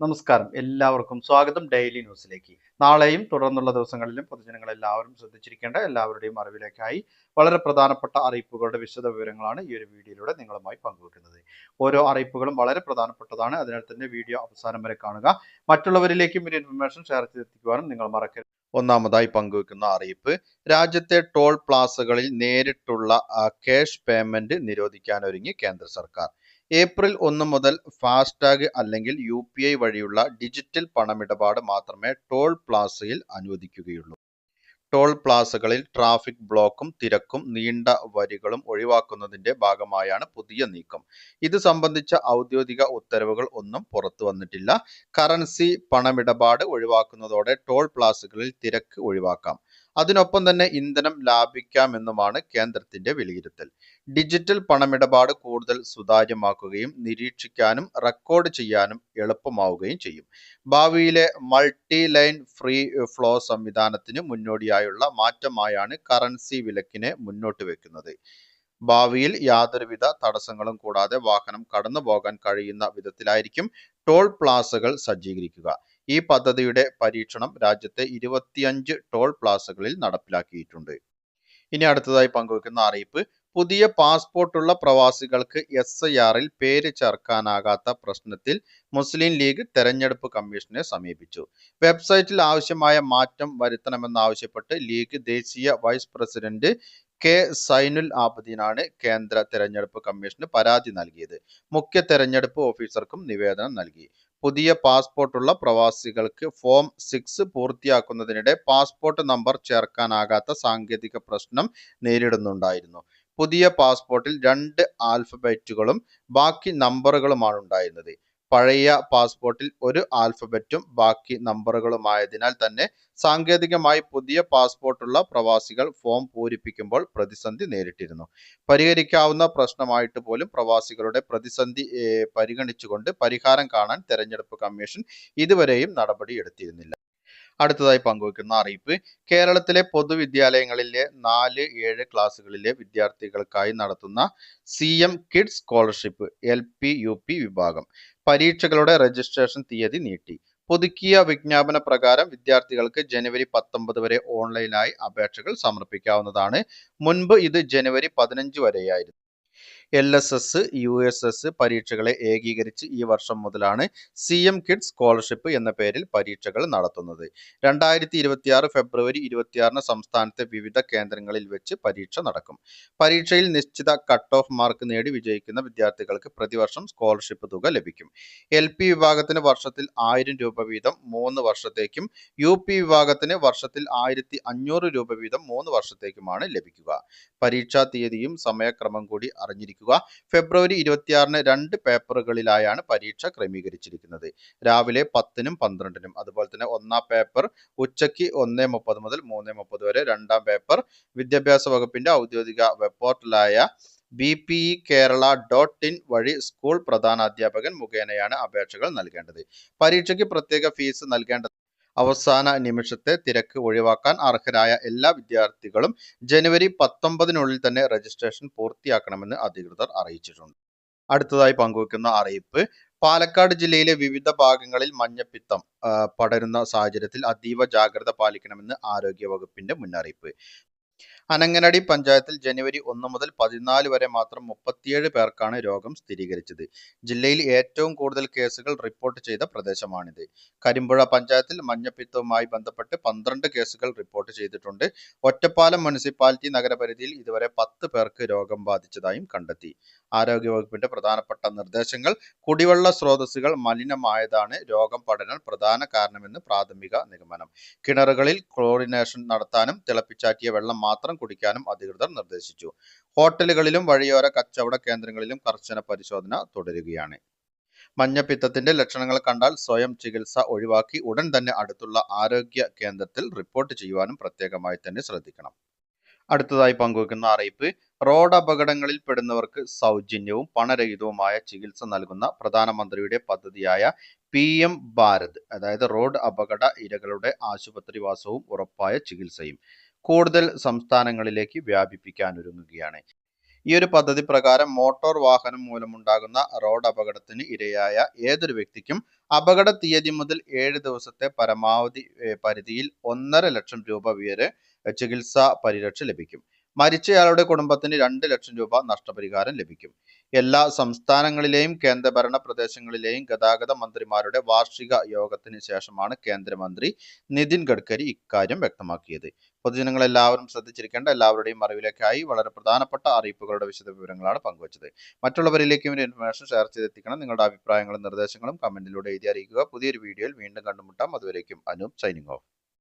നമസ്കാരം. എല്ലാവർക്കും സ്വാഗതം ഡെയിലി ന്യൂസിലേക്ക്. നാളെയും തുടർന്നുള്ള ദിവസങ്ങളിലും പൊതുജനങ്ങൾ എല്ലാവരും ശ്രദ്ധിച്ചിരിക്കേണ്ട എല്ലാവരുടെയും അറിവിലേക്കായി വളരെ പ്രധാനപ്പെട്ട അറിയിപ്പുകളുടെ വിശദ വിവരങ്ങളാണ് ഈ ഒരു വീഡിയോയിലൂടെ നിങ്ങളുമായി പങ്കുവെക്കുന്നത്. ഓരോ അറിയിപ്പുകളും വളരെ പ്രധാനപ്പെട്ടതാണ്. അതിനാൽ തന്നെ വീഡിയോ അവസാനം വരെ കാണുക. മറ്റുള്ളവരിലേക്കും ഒരു ഇൻഫർമേഷൻ ഷെയർ ചെയ്തെത്തിക്കുവാനും നിങ്ങൾ മറക്കരുത്. ഒന്നാമതായി പങ്കുവെക്കുന്ന അറിയിപ്പ്. രാജ്യത്തെ ടോൾ പ്ലാസകളിൽ നേരിട്ടുള്ള ക്യാഷ് പേയ്മെന്റ് നിരോധിക്കാനൊരുങ്ങി കേന്ദ്ര സർക്കാർ. ഏപ്രിൽ ഒന്ന് മുതൽ ഫാസ്ടാഗ് അല്ലെങ്കിൽ യു പി ഐ വഴിയുള്ള ഡിജിറ്റൽ പണമിടപാട് മാത്രമേ ടോൾ പ്ലാസയിൽ അനുവദിക്കുകയുള്ളൂ. ടോൾ പ്ലാസകളിൽ ട്രാഫിക് ബ്ലോക്കും തിരക്കും നീണ്ട വരികളും ഒഴിവാക്കുന്നതിന്റെ ഭാഗമായാണ് പുതിയ നീക്കം. ഇത് സംബന്ധിച്ച ഔദ്യോഗിക ഉത്തരവുകൾ ഒന്നും പുറത്തു വന്നിട്ടില്ല. കറൻസി പണമിടപാട് ഒഴിവാക്കുന്നതോടെ ടോൾ പ്ലാസകളിൽ തിരക്ക് ഒഴിവാക്കാം. അതിനൊപ്പം തന്നെ ഇന്ധനം ലാഭിക്കാമെന്നുമാണ് കേന്ദ്രത്തിന്റെ വിലയിരുത്തൽ. ഡിജിറ്റൽ പണമിടപാട് കൂടുതൽ സുതാര്യമാക്കുകയും നിരീക്ഷിക്കാനും റെക്കോർഡ് ചെയ്യാനും എളുപ്പമാവുകയും ചെയ്യും. ഭാവിയിലെ മൾട്ടി ലൈൻ ഫ്രീ ഫ്ലോ സംവിധാനത്തിന് മുന്നോടിയായുള്ള മാറ്റമായാണ് കറൻസി വിലക്കിനെ മുന്നോട്ട് വെക്കുന്നത്. ഭാവിയിൽ യാതൊരുവിധ തടസ്സങ്ങളും കൂടാതെ വാഹനം കടന്നു പോകാൻ കഴിയുന്ന വിധത്തിലായിരിക്കും ടോൾ പ്ലാസകൾ സജ്ജീകരിക്കുക. ഈ പദ്ധതിയുടെ പരീക്ഷണം രാജ്യത്തെ ഇരുപത്തിയഞ്ച് ടോൾ പ്ലാസകളിൽ നടപ്പിലാക്കിയിട്ടുണ്ട്. ഇനി അടുത്തതായി പങ്കുവെക്കുന്ന അറിയിപ്പ് പുതിയ പാസ്പോർട്ടുള്ള പ്രവാസികൾക്ക് എസ് ഐ ആറിൽ പേര് ചേർക്കാനാകാത്ത പ്രശ്നത്തിൽ മുസ്ലിം ലീഗ് തെരഞ്ഞെടുപ്പ് കമ്മീഷനെ സമീപിച്ചു. വെബ്സൈറ്റിൽ ആവശ്യമായ മാറ്റം വരുത്തണമെന്നാവശ്യപ്പെട്ട് ലീഗ് ദേശീയ വൈസ് പ്രസിഡന്റ് കെ സൈനുൽ ആബദീനാണ് കേന്ദ്ര തെരഞ്ഞെടുപ്പ് കമ്മീഷന് പരാതി നൽകിയത്. മുഖ്യ തെരഞ്ഞെടുപ്പ് ഓഫീസർക്കും നിവേദനം നൽകി. പുതിയ പാസ്പോർട്ടുള്ള പ്രവാസികൾക്ക് ഫോം സിക്സ് പൂർത്തിയാക്കുന്നതിനിടെ പാസ്പോർട്ട് നമ്പർ ചേർക്കാനാകാത്ത സാങ്കേതിക പ്രശ്നം നേരിടുന്നുണ്ടായിരുന്നു. പുതിയ പാസ്പോർട്ടിൽ രണ്ട് ആൽഫബറ്റുകളും ബാക്കി നമ്പറുകളുമാണ് ഉണ്ടായിരുന്നത്. പഴയ പാസ്പോർട്ടിൽ ഒരു ആൽഫബറ്റും ബാക്കി നമ്പറുകളുമായതിനാൽ തന്നെ സാങ്കേതികമായി പുതിയ പാസ്പോർട്ടുള്ള പ്രവാസികൾ ഫോം പൂരിപ്പിക്കുമ്പോൾ പ്രതിസന്ധി നേരിട്ടിരുന്നു. പരിഹരിക്കാവുന്ന പ്രശ്നമായിട്ട് പോലും പ്രവാസികളുടെ പ്രതിസന്ധി പരിഗണിച്ചുകൊണ്ട് പരിഹാരം കാണാൻ തെരഞ്ഞെടുപ്പ് കമ്മീഷൻ ഇതുവരെയും നടപടിയെടുത്തിരുന്നില്ല അടുത്തതായി പങ്കുവെക്കുന്ന അറിയിപ്പ്. കേരളത്തിലെ പൊതുവിദ്യാലയങ്ങളിലെ നാല് ഏഴ് ക്ലാസ്സുകളിലെ വിദ്യാർത്ഥികൾക്കായി നടത്തുന്ന C M kids scholarship L P U P വിഭാഗം. പരീക്ഷകളുടെ രജിസ്ട്രേഷൻ തീയതി നീട്ടി. പുതുക്കിയ വിജ്ഞാപന പ്രകാരം വിദ്യാർത്ഥികൾക്ക് ജനുവരി പത്തൊമ്പത് വരെ ഓൺലൈനായി അപേക്ഷകൾ സമർപ്പിക്കാവുന്നതാണ്. മുൻപ് ഇത് ജനുവരി പതിനഞ്ച് വരെയായിരുന്നു. L S S U S S പരീക്ഷകളെ ഏകീകരിച്ച് ഈ വർഷം മുതലാണ് സി എം കിഡ്സ് സ്കോളർഷിപ്പ് എന്ന പേരിൽ പരീക്ഷകൾ നടത്തുന്നത്. രണ്ടായിരത്തി ഇരുപത്തിയാറ് ഫെബ്രുവരി ഇരുപത്തിയാറിന് സംസ്ഥാനത്തെ വിവിധ കേന്ദ്രങ്ങളിൽ വെച്ച് പരീക്ഷ നടക്കും. പരീക്ഷയിൽ നിശ്ചിത കട്ട് ഓഫ് മാർക്ക് നേടി വിജയിക്കുന്ന വിദ്യാർത്ഥികൾക്ക് പ്രതിവർഷം സ്കോളർഷിപ്പ് തുക ലഭിക്കും. എൽ പി വിഭാഗത്തിന് വർഷത്തിൽ ആയിരം രൂപ വീതം മൂന്ന് വർഷത്തേക്കും യു പി വിഭാഗത്തിന് വർഷത്തിൽ ആയിരത്തി അഞ്ഞൂറ് രൂപ വീതം മൂന്ന് വർഷത്തേക്കുമാണ് ലഭിക്കുക. പരീക്ഷാ തീയതിയും സമയക്രമം കൂടി അറിഞ്ഞിരിക്കുക ഫെബ്രുവരി ഇരുപത്തിയാറിന് രണ്ട് പേപ്പറുകളിലായാണ് പരീക്ഷ ക്രമീകരിച്ചിരിക്കുന്നത്. രാവിലെ പത്തിനും പന്ത്രണ്ടിനും അതുപോലെ തന്നെ ഒന്നാം പേപ്പർ ഉച്ചയ്ക്ക് ഒന്നേ മുപ്പത് മുതൽ മൂന്നേ മുപ്പത് വരെ രണ്ടാം പേപ്പർ വിദ്യാഭ്യാസ വകുപ്പിന്റെ ഔദ്യോഗിക web പോർട്ടലായ B P E Kerala dot in വഴി സ്കൂൾ പ്രധാനാധ്യാപകൻ മുഖേനയാണ് അപേക്ഷകൾ നൽകേണ്ടത്. പരീക്ഷയ്ക്ക് പ്രത്യേക ഫീസ് നൽകേണ്ടത് അവസാന നിമിഷത്തെ തിരക്ക് ഒഴിവാക്കാൻ അർഹരായ എല്ലാ വിദ്യാർത്ഥികളും ജനുവരി പത്തൊമ്പതിനുള്ളിൽ തന്നെ രജിസ്ട്രേഷൻ പൂർത്തിയാക്കണമെന്ന് അധികൃതർ അറിയിച്ചിട്ടുണ്ട്. അടുത്തതായി പങ്കുവെക്കുന്ന അറിയിപ്പ് പാലക്കാട് ജില്ലയിലെ വിവിധ ഭാഗങ്ങളിൽ മഞ്ഞപ്പിത്തം പടരുന്ന സാഹചര്യത്തിൽ അതീവ ജാഗ്രത പാലിക്കണമെന്ന് ആരോഗ്യ വകുപ്പിന്റെ മുന്നറിയിപ്പ്. അനങ്ങനടി പഞ്ചായത്തിൽ ജനുവരി ഒന്ന് മുതൽ പതിനാല് വരെ മാത്രം മുപ്പത്തിയേഴ് പേർക്കാണ് രോഗം സ്ഥിരീകരിച്ചത്. ജില്ലയിൽ ഏറ്റവും കൂടുതൽ കേസുകൾ റിപ്പോർട്ട് ചെയ്ത പ്രദേശമാണിത്. കരിമ്പുഴ പഞ്ചായത്തിൽ മഞ്ഞപ്പിത്തവുമായി ബന്ധപ്പെട്ട് പന്ത്രണ്ട് കേസുകൾ റിപ്പോർട്ട് ചെയ്തിട്ടുണ്ട്. ഒറ്റപ്പാലം മുനിസിപ്പാലിറ്റി നഗരപരിധിയിൽ ഇതുവരെ പത്ത് പേർക്ക് രോഗം ബാധിച്ചതായും കണ്ടെത്തി. ആരോഗ്യവകുപ്പിന്റെ പ്രധാനപ്പെട്ട നിർദ്ദേശങ്ങൾ കുടിവെള്ള സ്രോതസ്സുകൾ മലിനമായതാണ് രോഗം പടരാൻ പ്രധാന കാരണമെന്ന് പ്രാഥമിക നിഗമനം. കിണറുകളിൽ ക്ലോറിനേഷൻ നടത്താനും തിളപ്പിച്ചാറ്റിയ വെള്ളം മാത്രം കുടിക്കാനും അധികൃതർ നിർദ്ദേശിച്ചു. ഹോട്ടലുകളിലും വഴിയോര കച്ചവട കേന്ദ്രങ്ങളിലും കർശന പരിശോധന തുടരുകയാണ്. മഞ്ഞപ്പിത്തത്തിന്റെ ലക്ഷണങ്ങൾ കണ്ടാൽ സ്വയം ചികിത്സ ഒഴിവാക്കി ഉടൻ തന്നെ അടുത്തുള്ള ആരോഗ്യ കേന്ദ്രത്തിൽ റിപ്പോർട്ട് ചെയ്യുവാനും പ്രത്യേകമായി തന്നെ ശ്രദ്ധിക്കണം. അടുത്തതായി പങ്കുവെക്കുന്ന അറിയിപ്പ് റോഡ് അപകടങ്ങളിൽ പെടുന്നവർക്ക് സൗജന്യവും പണരഹിതവുമായ ചികിത്സ നൽകുന്ന പ്രധാനമന്ത്രിയുടെ പദ്ധതിയായ പി എം ഭാരത് അതായത് റോഡ് അപകട ഇരകളുടെ ആശുപത്രിവാസവും ഉറപ്പായ ചികിത്സയും. കൂടുതൽ സംസ്ഥാനങ്ങളിലേക്ക് വ്യാപിപ്പിക്കാനൊരുങ്ങുകയാണ്. ഈ ഒരു പദ്ധതി പ്രകാരം മോട്ടോർ വാഹനം മൂലമുണ്ടാകുന്ന റോഡ് അപകടത്തിന് ഇരയായ ഏതൊരു വ്യക്തിക്കും അപകട തീയതി മുതൽ ഏഴ് ദിവസത്തെ പരമാവധി പരിധിയിൽ ഒന്നര ലക്ഷം രൂപ വരെ ചികിത്സാ പരിരക്ഷ ലഭിക്കും. മരിച്ചയാളുടെ കുടുംബത്തിന് രണ്ട് ലക്ഷം രൂപ നഷ്ടപരിഹാരം ലഭിക്കും. എല്ലാ സംസ്ഥാനങ്ങളിലെയും കേന്ദ്രഭരണ പ്രദേശങ്ങളിലെയും ഗതാഗത മന്ത്രിമാരുടെ വാർഷിക യോഗത്തിന് ശേഷമാണ് കേന്ദ്രമന്ത്രി നിതിൻ ഗഡ്കരി ഇക്കാര്യം വ്യക്തമാക്കിയത്. പൊതുജനങ്ങൾ എല്ലാവരും ശ്രദ്ധിച്ചിരിക്കേണ്ട എല്ലാവരുടെയും അറിവിലേക്കായി വളരെ പ്രധാനപ്പെട്ട അറിയിപ്പുകളുടെ വിശദ വിവരങ്ങളാണ് പങ്കുവച്ചത്. മറ്റുള്ളവരിലേക്കും ഒരു ഇൻഫർമേഷൻ ഷെയർ ചെയ്തെത്തിക്കണം. നിങ്ങളുടെ അഭിപ്രായങ്ങളും നിർദ്ദേശങ്ങളും കമന്റിലൂടെ എഴുതി അറിയിക്കുക. പുതിയൊരു വീഡിയോയിൽ വീണ്ടും കണ്ടുമുട്ടാം. അതുവരേക്കും അനൂപ് സൈനിങ് ഓഫ്.